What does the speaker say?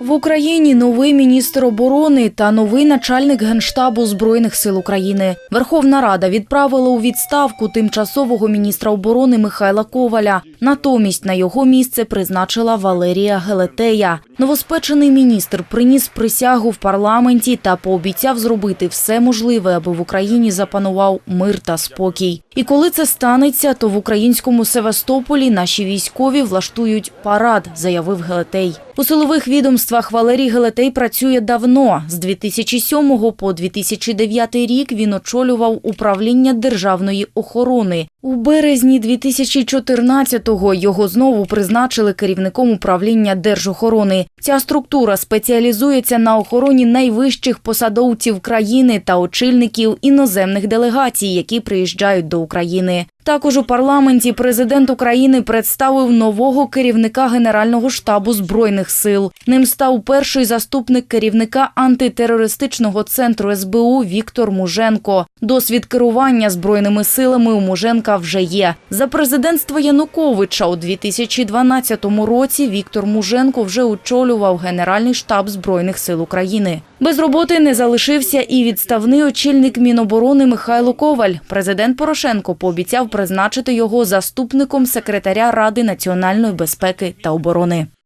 В Україні новий міністр оборони та новий начальник генштабу збройних сил України. Верховна Рада відправила у відставку тимчасового міністра оборони Михайла Коваля. Натомість на його місце призначила Валерія Гелетея. Новоспечений міністр приніс присягу в парламенті та пообіцяв зробити все можливе, аби в Україні запанував мир та спокій. І коли це станеться, то в українському Севастополі наші військові влаштують парад, заявив Гелетей. У силових відомствах Валерій Гелетей працює давно. З 2007 по 2009 рік він очолював управління державної охорони. У березні 2014-го його знову призначили керівником управління держохорони. Ця структура спеціалізується на охороні найвищих посадовців країни та очільників іноземних делегацій, які приїжджають до України. Також у парламенті президент України представив нового керівника Генерального штабу збройних сил. Ним став перший заступник керівника антитерористичного центру СБУ Віктор Муженко. Досвід керування збройними силами у Муженка вже є. За президентства Януковича у 2012 році Віктор Муженко вже очолював Генеральний штаб збройних сил України. Без роботи не залишився і відставний очільник Міноборони Михайло Коваль. Президент Порошенко пообіцяв призначити його заступником секретаря Ради національної безпеки та оборони.